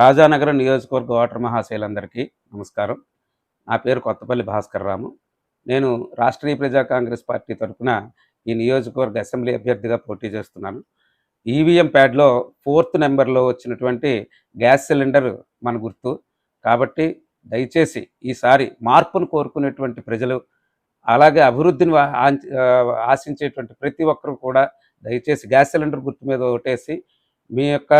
రాజానగరం నియోజకవర్గ ఓటర్ మహాశైలందరికీ నమస్కారం. నా పేరు కొత్తపల్లి భాస్కర్ రాము. నేను రాష్ట్రీయ ప్రజా కాంగ్రెస్ పార్టీ తరఫున ఈ నియోజకవర్గ అసెంబ్లీ అభ్యర్థిగా పోటీ చేస్తున్నాను. ఈవీఎం ప్యాడ్లో ఫోర్త్ నెంబర్లో వచ్చినటువంటి గ్యాస్ సిలిండర్ మన గుర్తు. కాబట్టి దయచేసి ఈసారి మార్పును కోరుకునేటువంటి ప్రజలు అలాగే అభివృద్ధిని ఆశించేటువంటి ప్రతి ఒక్కరూ కూడా దయచేసి గ్యాస్ సిలిండర్ గుర్తు మీద ఓటేసి మీ యొక్క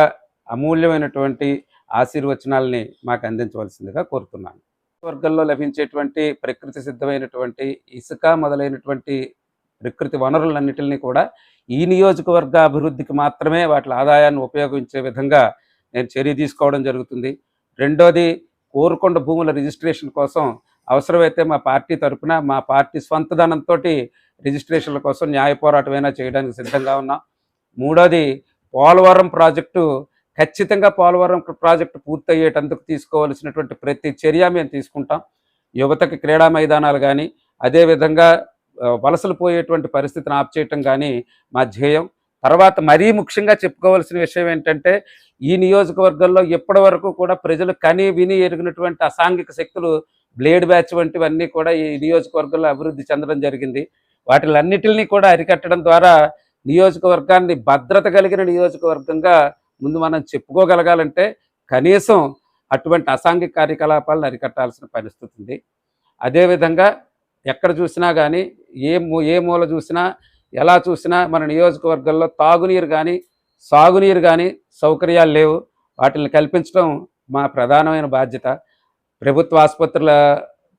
అమూల్యమైనటువంటి ఆశీర్వచనాలని మాకు అందించవలసిందిగా కోరుతున్నాను. వర్గంలో లభించేటువంటి ప్రకృతి సిద్ధమైనటువంటి ఇసుక మొదలైనటువంటి ప్రకృతి వనరులన్నిటిని కూడా ఈ నియోజకవర్గ అభివృద్ధికి మాత్రమే వాటి ఆదాయాన్ని ఉపయోగించే విధంగా నేను చర్య తీసుకోవడం జరుగుతుంది. రెండోది కోరుకొండ భూముల రిజిస్ట్రేషన్ కోసం అవసరమైతే మా పార్టీ తరపున మా పార్టీ స్వంత ధనంతో రిజిస్ట్రేషన్ల కోసం న్యాయ పోరాటమైనా చేయడానికి సిద్ధంగా ఉన్నాం. మూడోది పోలవరం ప్రాజెక్టు ఖచ్చితంగా పోలవరం ప్రాజెక్టు పూర్తయ్యేటందుకు తీసుకోవాల్సినటువంటి ప్రతి చర్య మేము తీసుకుంటాం. యువతకి క్రీడా మైదానాలు కానీ అదేవిధంగా వలసలు పోయేటువంటి పరిస్థితిని ఆపుచేయటం కానీ మా ధ్యేయం. తర్వాత మరీ ముఖ్యంగా చెప్పుకోవాల్సిన విషయం ఏంటంటే ఈ నియోజకవర్గంలో ఇప్పటి వరకు కూడా ప్రజలు కని విని ఎరిగినటువంటి అసాంఘిక శక్తులు బ్లేడ్ బ్యాచ్ వంటివన్నీ కూడా ఈ నియోజకవర్గంలో అభివృద్ధి చెందడం జరిగింది. వాటిలన్నిటిని కూడా అరికట్టడం ద్వారా నియోజకవర్గాన్ని భద్రత కలిగిన నియోజకవర్గంగా ముందు మనం చెప్పుకోగలగాలంటే కనీసం అటువంటి అసాంఘిక కార్యకలాపాలను అరికట్టాల్సిన పరిస్థితి ఉంది. అదేవిధంగా ఎక్కడ చూసినా కానీ ఏ మూ ఏ మూల చూసినా ఎలా చూసినా మన నియోజకవర్గంలో తాగునీరు కానీ సాగునీరు కానీ సౌకర్యాలు లేవు. వాటిని కల్పించడం మా ప్రధానమైన బాధ్యత. ప్రభుత్వ ఆసుపత్రుల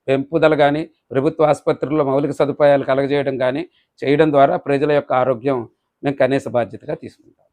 పెంపుదల కానీ ప్రభుత్వ ఆసుపత్రుల్లో మౌలిక సదుపాయాలు కలగజేయడం కానీ చేయడం ద్వారా ప్రజల యొక్క ఆరోగ్యం మేము కనీస బాధ్యతగా తీసుకుంటాం.